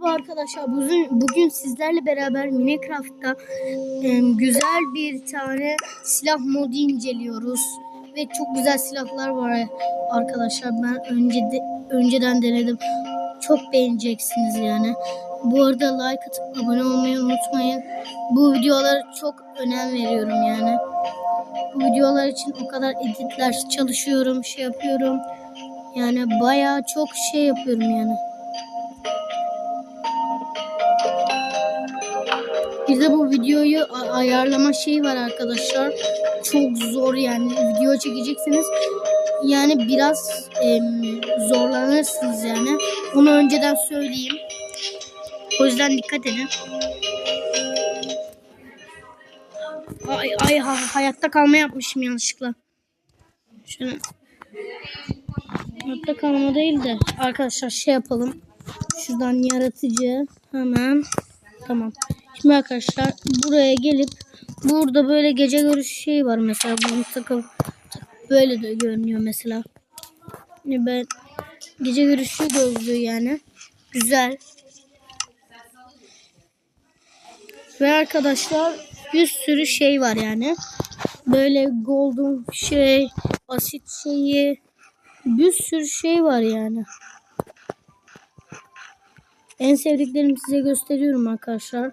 Merhaba arkadaşlar. Bugün, bugün sizlerle beraber Minecraft'ta e, güzel bir tane silah modu inceliyoruz. Ve çok güzel silahlar var arkadaşlar. Ben önce de, önceden denedim. Çok beğeneceksiniz yani. Bu arada like atıp abone olmayı unutmayın. Bu videolara çok önem veriyorum yani. Bu videolar için o kadar editler çalışıyorum, şey yapıyorum. Yani bayağı çok şey yapıyorum yani. Bize bu videoyu ayarlama şeyi var arkadaşlar. Çok zor yani video çekeceksiniz. Yani biraz em, zorlanırsınız yani. Onu önceden söyleyeyim. O yüzden dikkat edin. Ay, ay ha- hayatta kalma yapmışım yanlışlıkla. Şöyle. Hayatta kalma değil de arkadaşlar şey yapalım. Şuradan yaratıcı hemen. Tamam. Şimdi arkadaşlar buraya gelip burada böyle gece görüş şey var mesela bunu takıp böyle de görünüyor mesela. Yani ben gece görüşü gözlüğü yani güzel. Ve arkadaşlar bir sürü şey var yani. Böyle golden şey, asit şeyi, bir sürü şey var yani. En sevdiklerimi size gösteriyorum arkadaşlar.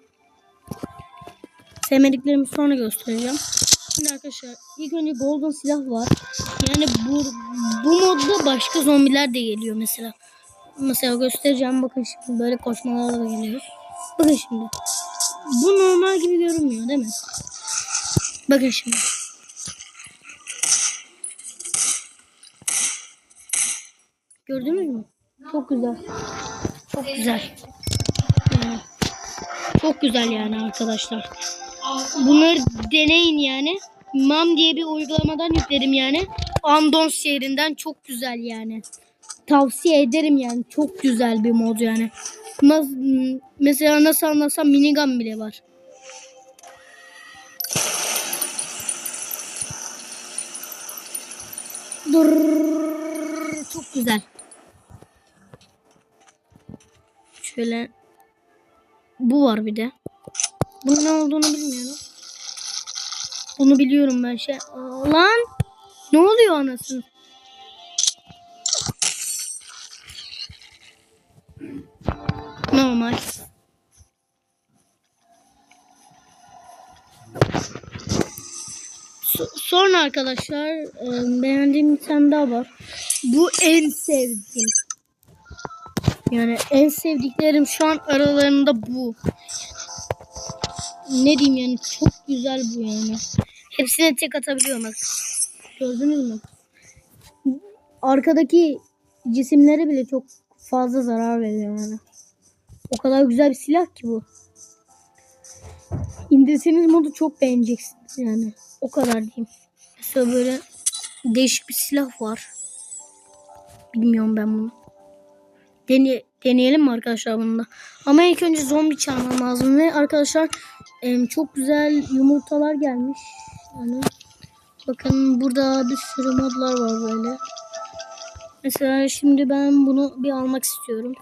Sevmediklerimi sonra göstereceğim. Şimdi arkadaşlar ilk önce golden silah var. Yani bu, bu modda başka zombiler de geliyor mesela. Mesela göstereceğim. Bakın şimdi böyle koşmalarla da geliyor. Bakın şimdi. Bu normal gibi görünmüyor değil mi? Bakın şimdi. Gördünüz mü? Çok güzel. Çok güzel. Çok güzel yani arkadaşlar. Bunları deneyin yani. Mam diye bir uygulamadan yüklerim yani. Andon şehrinden çok güzel yani. Tavsiye ederim yani. Çok güzel bir mod yani. Nasıl, mesela nasıl anlasam minigun bile var. Dur. Çok güzel. Şöyle bu var bir de. Bunun ne olduğunu bilmiyorum. Bunu biliyorum ben şey. Lan ne oluyor anasını? Normal. So- Sonra arkadaşlar e, beğendiğim bir tane daha var. Bu en sevdiğim. Yani en sevdiklerim şu an aralarında bu. Ne diyeyim yani çok güzel bu yani. Hepsine tek atabiliyorum bak. Gördünüz mü? Arkadaki cisimlere bile çok fazla zarar veriyor yani. O kadar güzel bir silah ki bu. İndirseniz modu çok beğeneceksiniz yani. O kadar diyeyim. Mesela böyle değişik bir silah var. Bilmiyorum ben bunu. Dene, deneyelim mi arkadaşlar bunu da? Ama ilk önce zombi çağırmam lazım. Ve arkadaşlar em, çok güzel yumurtalar gelmiş. Yani bakın burada bir sürü modlar var böyle. Mesela şimdi ben bunu bir almak istiyorum.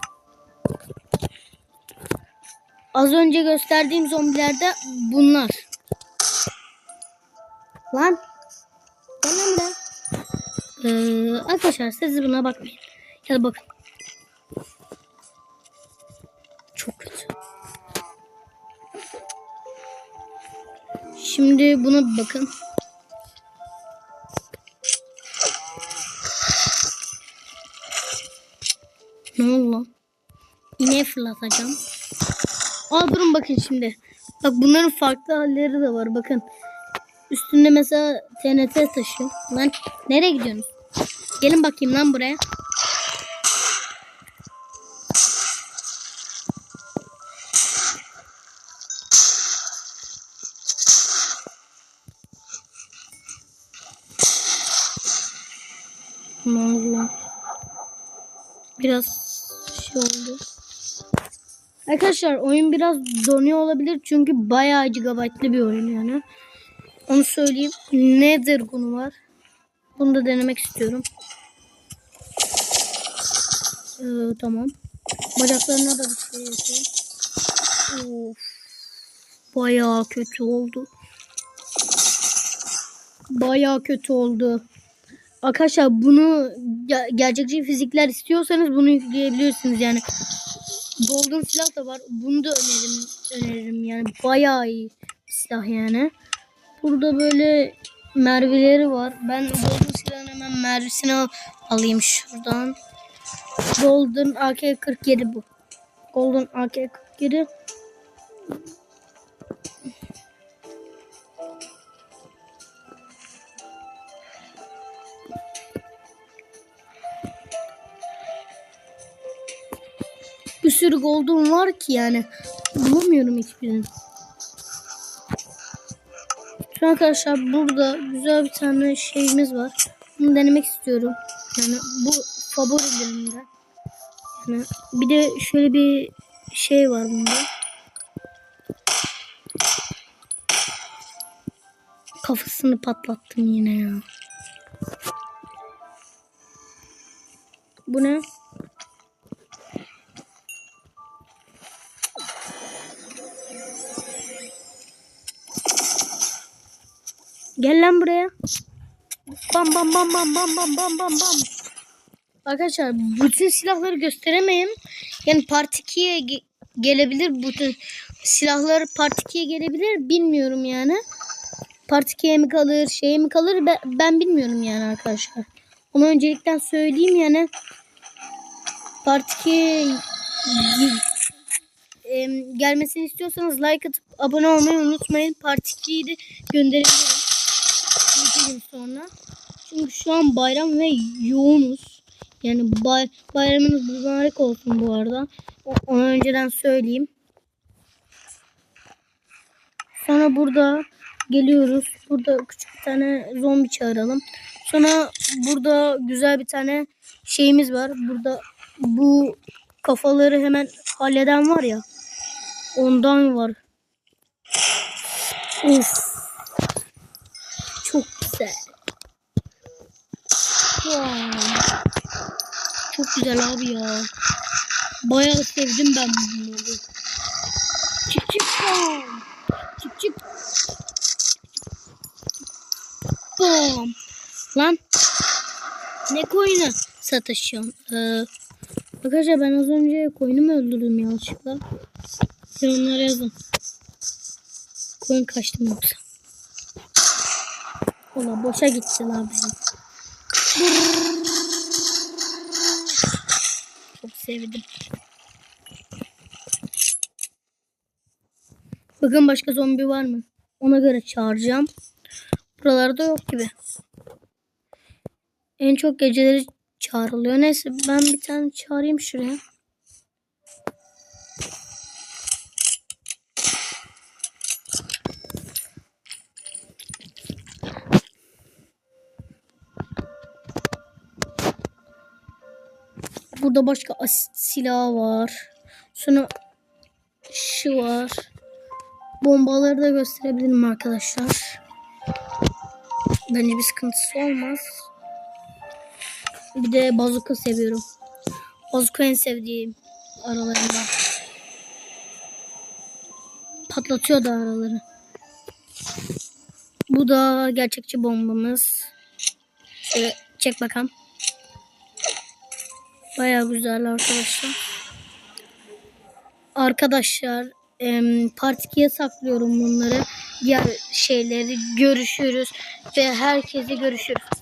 Az önce gösterdiğim zombilerde bunlar. Lan. Gel lan buraya. Ee, arkadaşlar siz buna bakmayın. Ya bakın. Çok kötü. Şimdi buna bir bakın. Ne oldu lan? İneğe fırlatacağım. Aa durun bakın şimdi. Bak bunların farklı halleri de var bakın. Üstünde mesela TNT taşı. Lan nereye gidiyorsunuz? Gelin bakayım lan buraya. Lan? Biraz şey oldu. Arkadaşlar oyun biraz donuyor olabilir çünkü bayağı gigabaytlı bir oyun yani. Onu söyleyeyim. Nether konu var. Bunu da denemek istiyorum. Ee, tamam. Bacaklarına da bir şey yapayım. Of. Bayağı kötü oldu. Bayağı kötü oldu. Arkadaşlar bunu ge- gerçekçi fizikler istiyorsanız bunu yükleyebilirsiniz yani. Golden silah da var. Bunu da öneririm, öneririm yani. Bayağı iyi bir silah yani. Burada böyle mervileri var. Ben Golden silahın hemen mervisini al- alayım şuradan. Golden AK-47 bu. Golden AK-47. Bir sürü golden var ki yani. Bulamıyorum hiçbirini. An arkadaşlar burada güzel bir tane şeyimiz var. Bunu denemek istiyorum. Yani bu favorilerimden. Yani bir de şöyle bir şey var bunda. Kafasını patlattım yine ya. Bu ne? Gel lan buraya. Bam bam bam bam bam bam bam bam bam. Arkadaşlar bütün silahları gösteremeyim. Yani part 2'ye ge- gelebilir bütün silahlar part 2'ye gelebilir bilmiyorum yani. Part 2'ye mi kalır, şeye mi kalır ben, ben bilmiyorum yani arkadaşlar. Onu öncelikten söyleyeyim yani. Part 2'ye em, gelmesini istiyorsanız like atıp abone olmayı unutmayın. Part 2'yi de gönderebilirim. Gün sonra. Çünkü şu an bayram ve yoğunuz. Yani bay, bayramınız mübarek olsun bu arada. Onu önceden söyleyeyim. Sonra burada geliyoruz. Burada küçük bir tane zombi çağıralım. Sonra burada güzel bir tane şeyimiz var. Burada bu kafaları hemen halleden var ya. Ondan var. Of. Güzel. Wow. Çok güzel abi ya. Bayağı sevdim ben bunları. Çık çık bam. Çık çık. Bam. Lan. Ne koyunu satışıyorsun? Ee, arkadaşlar ben az önce koyunu mu öldürdüm yanlışlıkla? Yorumlara yazın. Koyun kaçtı mı yoksa? Valla boşa gitti lan bizim. Çok sevdim. Bakın başka zombi var mı? Ona göre çağıracağım. Buralarda yok gibi. En çok geceleri çağrılıyor. Neyse ben bir tane çağırayım şuraya. Burada başka asit silahı var. Sonra şu var. Bombaları da gösterebilirim arkadaşlar. Bence bir sıkıntısı olmaz. Bir de bazuka seviyorum. Bazuka en sevdiğim aralarında. Patlatıyor da araları. Bu da gerçekçi bombamız. Şöyle çek bakalım. Baya güzel arkadaşlar. Arkadaşlar part 2'ye saklıyorum bunları. Diğer şeyleri görüşürüz ve herkese görüşürüz.